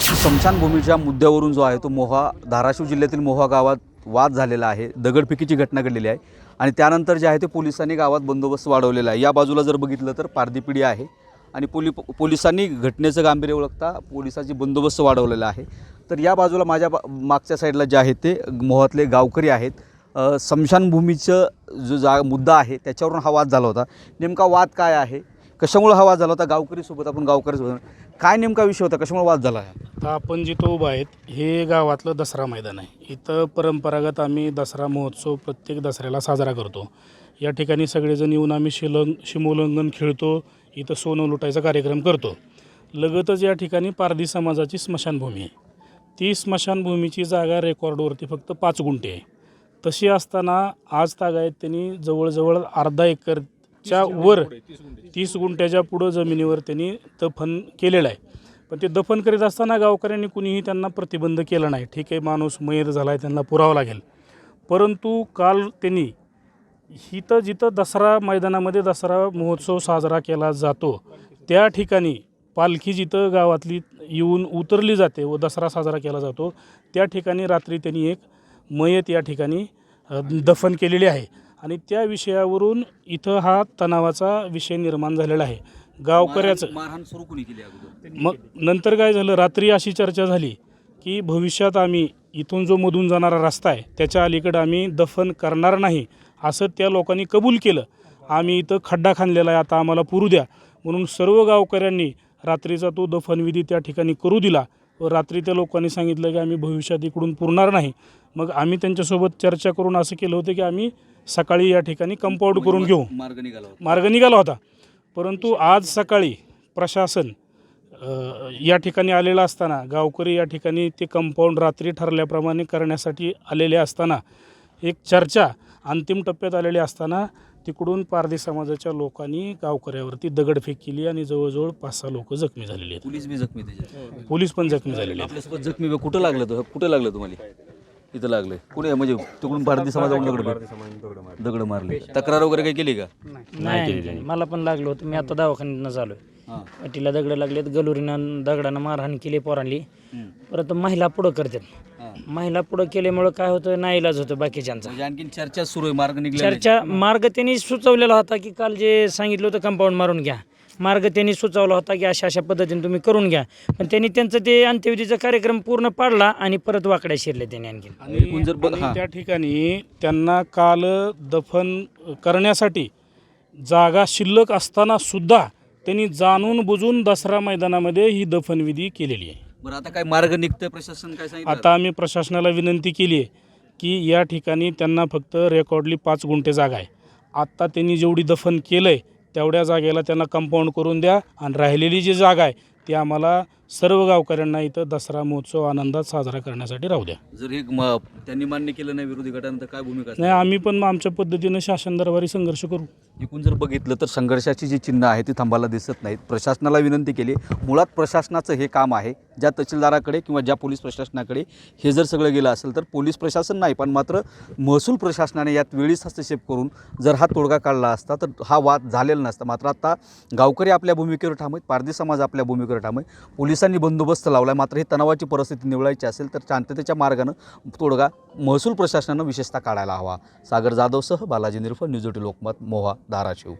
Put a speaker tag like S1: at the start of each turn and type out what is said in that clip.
S1: स्मशानभूमीच्या मुद्द्यावरून जो आहे तो मोहा धाराशिव जिल्ह्यातील मोहा गावात वाद झालेला आहे दगडफेकीची घटना घडलेली आहे आणि त्यानंतर जे आहे ते पोलिसांनी गावात बंदोबस्त वाढवलेला आहे. या बाजूला जर बघितलं तर पारदीपिढी आहे. आणि पोलि पोलिसांनी घटनेचं गांभीर्य ओळखता पोलिसांची बंदोबस्त वाढवलेला आहे. तर या बाजूला माझ्या बा मागच्या साईडला जे आहे ते मोहातले गावकरी आहेत. स्मशानभूमीचं जो जा मुद्दा आहे त्याच्यावरून हा वाद झाला होता. नेमका वाद काय आहे? कशामुळे हा वाद झाला होता? गावकरीसोबत आपण गावकरीसोबत काय नेमका विषय होता? कशामुळे वाद झाला आहे
S2: आता आपण जिथं उभं आहेत हे गावातलं दसरा मैदान आहे. इथं परंपरागत आम्ही दसरा महोत्सव प्रत्येक दसऱ्याला साजरा करतो. या ठिकाणी सगळेजण येऊन आम्ही शिलंग शिमोल्लंघन खेळतो इथं सोनं लुटायचा कार्यक्रम करतो. लगतच या ठिकाणी पारधी समाजाची स्मशानभूमी आहे. ती स्मशानभूमीची जागा रेकॉर्डवरती फक्त पाच गुंठे आहे. तशी असताना आज तागायत त्यांनी जवळजवळ अर्धा एकर एकरच्या वर तीस गुंठ्याच्या पुढं जमिनीवर त्यांनी दफन केलेलं आहे. पण ते दफन करीत असताना गावकऱ्यांनी कुणीही त्यांना प्रतिबंध केला नाही. ठीक आहे माणूस मयत झाला आहे त्यांना पुरावा लागेल. परंतु काल त्यांनी इथं जिथं दसरा मैदानामध्ये दसरा महोत्सव साजरा केला जातो त्या ठिकाणी पालखी जिथं गावातली येऊन उतरली जाते व दसरा साजरा केला जातो त्या ठिकाणी रात्री त्यांनी एक मयत या ठिकाणी दफन केलेली आहे. आणि त्या विषयावरून इथं हा तणावाचा विषय निर्माण झालेला आहे. गावकऱ्याचं.
S1: मारहाण सुरू कोणी केली अगोदर?
S2: मग नंतर काय झालं? रात्री अशी चर्चा झाली की भविष्यात आम्ही इथून जो मधून जाणारा रस्ता आहे त्याच्या अलीकडं आम्ही दफन करणार नाही असं त्या लोकांनी कबूल केलं. आम्ही इथं खड्डा खांदलेला आहे आता आम्हाला पुरू द्या. म्हणून सर्व गावकऱ्यांनी रात्रीचा तो दफनविधी त्या ठिकाणी करू दिला व रात्री त्या लोकांनी सांगितलं की आम्ही भविष्यात इकडून पुरणार नाही. मग आम्ही त्यांच्यासोबत चर्चा करून असं केलं होतं की आम्ही सकाळी या ठिकाणी कंपाऊंड करून घेऊ.
S1: मार्ग निघाला होता.
S2: मार्ग निघाला होता. परंतु आज सकाळी प्रशासन अ, या ठिकाणी आलेलं असताना गावकरी या ठिकाणी ते कंपाऊंड रात्री ठरल्याप्रमाणे करण्यासाठी आलेले असताना एक चर्चा अंतिम टप्प्यात आलेली असताना तिकडून पारधी समाजाच्या लोकांनी गावकऱ्यावरती दगडफेक केली आणि जवळजवळ पाच सहा लोक जखमी झालेली आहेत.
S1: पोलीस बी जखमी त्याच्यात.
S2: पोलीस पण जखमी झालेले आहेत.
S1: आपल्यासोबत जखमी बी- कुठं लागलं तो कुठं लागलं तुम्हाला? इथं लागलं. कुठे? म्हणजे तिकडून भारतीय समाजाकडून दगड दगड मारले. तक्रार वगैरे काही केली का?
S3: नाही. मला पण लागलं होतं. मी आता दवाखान्यातनं झालो
S1: हां.
S3: पाठीला दगड लागलेत गलुरीनं दगडानं मारहाण केली पोरांनी
S1: हम्म.
S3: परत महिला पुढं करतात.
S1: हां.
S3: महिला पुढं केल्यामुळं काय होतं? नाईलाज होतं बाकीच्यांचा.
S1: म्हणजे आणखीन चर्चा सुरू आहे मार्ग निघल्या
S3: चर्चा मार्ग त्यांनी सुचवलेला होता की काल जे सांगितलं होतं कंपाऊंड मारून घ्या. मार्ग त्यांनी सुचवला होता की अशा अशा पद्धतीने तुम्ही करून घ्या. पण त्यांनी त्यांचं ते अंत्यविधीचा कार्यक्रम पूर्ण पाडला आणि परत वाकड्या शिरले त्यांनी आणखी
S1: जर बघ- हां.
S2: त्या ठिकाणी त्यांना काल दफन करण्यासाठी जागा शिल्लक असताना सुद्धा त्यांनी जाणून बुजून दसरा मैदानामध्ये ही दफनविधी केलेली आहे.
S1: बरं आता काय मार्ग निघतोय प्रशासन काय सांगितलं?
S2: आता आम्ही प्रशासनाला विनंती केली आहे की या ठिकाणी त्यांना फक्त रेकॉर्डली पाच गुंठे जागा आहे. आत्ता त्यांनी जेवढी दफन केलं आहे तेवढ्या जागेला त्यांना कंपाऊंड करून द्या आणि राहिलेली जी जागा आहे ती आम्हाला सर्व गावकऱ्यांना इथं दसरा महोत्सव आनंदात साजरा करण्यासाठी राहू द्या.
S1: जर हे म- त्यांनी मान्य केलं नाही विरोधी गटानं तर काय भूमिका?
S2: नाही आम्ही पण आमच्या पद्धतीनं शासन दरबारी संघर्ष करू.
S1: एकूण जर बघितलं तर संघर्षाची जी चिन्ह आहे ती थांबायला दिसत नाहीत. प्रशासनाला विनंती केली. मुळात प्रशासनाचं हे काम आहे ज्या तहसीलदाराकडे किंवा ज्या पोलीस प्रशासनाकडे हे जर सगळं गेलं असेल तर पोलीस प्रशासन नाही पण मात्र महसूल प्रशासनाने यात वेळीच हस्तक्षेप करून जर हा तोडगा काढला असता तर हा वाद झालेला नसता. मात्र आता गावकरी आपल्या भूमिकेवर ठाम आहेत पारधी समाज आपल्या भूमिकेवर ठाम आहे पोलिसांनी बंदोबस्त लावला आहे मात्र ही तणावाची परिस्थिती निवडायची असेल तर शांततेच्या मार्गानं तोडगा महसूल प्रशासनानं विशेषतः काढायला हवा. सागर जाधवसह बालाजी निरफ न्यूज एटी लोकमत मोहा धाराशिव.